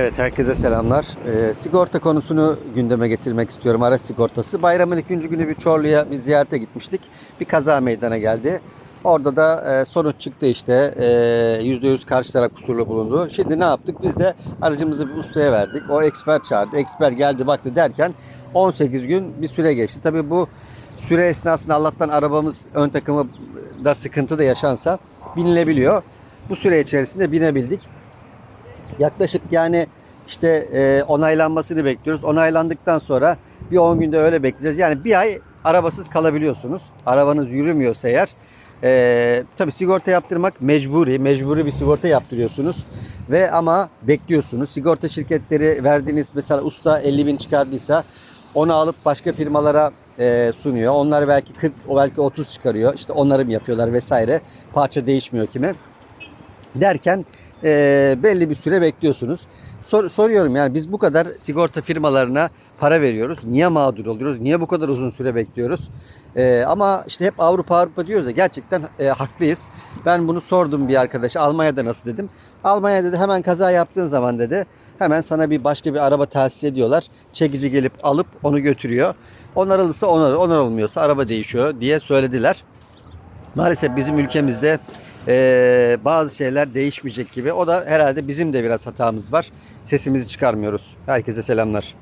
Evet herkese selamlar. Ee, sigorta konusunu gündeme getirmek istiyorum. Araç sigortası. Bayramın ikinci günü bir Çorlu'ya bir ziyarete gitmiştik. Bir kaza meydana geldi. Orada da e, sonuç çıktı işte. E, %100 karşı taraf kusurlu bulundu. Şimdi ne yaptık? Biz de aracımızı bir ustaya verdik. O eksper çağırdı. Eksper geldi baktı derken 18 gün bir süre geçti. Tabii bu süre esnasında Allah'tan arabamız ön takımı da sıkıntı da yaşansa binilebiliyor. Bu süre içerisinde binebildik. Yaklaşık yani işte e, onaylanmasını bekliyoruz. Onaylandıktan sonra bir 10 günde öyle bekleyeceğiz. Yani bir ay arabasız kalabiliyorsunuz. Arabanız yürümüyorsa eğer. E, tabii sigorta yaptırmak mecburi. Mecburi bir sigorta yaptırıyorsunuz. Ve ama bekliyorsunuz. Sigorta şirketleri verdiğiniz mesela usta 50 bin çıkardıysa onu alıp başka firmalara e, sunuyor. Onlar belki 40, o belki 30 çıkarıyor. İşte onarım yapıyorlar vesaire. Parça değişmiyor kime derken e, belli bir süre bekliyorsunuz. Sor- soruyorum yani biz bu kadar sigorta firmalarına para veriyoruz. Niye mağdur oluyoruz? Niye bu kadar uzun süre bekliyoruz? E, ama işte hep Avrupa Avrupa diyoruz ya gerçekten e, haklıyız. Ben bunu sordum bir arkadaşa Almanya'da nasıl dedim. Almanya dedi hemen kaza yaptığın zaman dedi hemen sana bir başka bir araba tahsis ediyorlar. Çekici gelip alıp onu götürüyor. Onarılırsa onar, onarılmıyorsa araba değişiyor diye söylediler. Maalesef bizim ülkemizde eee, bazı şeyler değişmeyecek gibi. O da herhalde bizim de biraz hatamız var. Sesimizi çıkarmıyoruz. Herkese selamlar.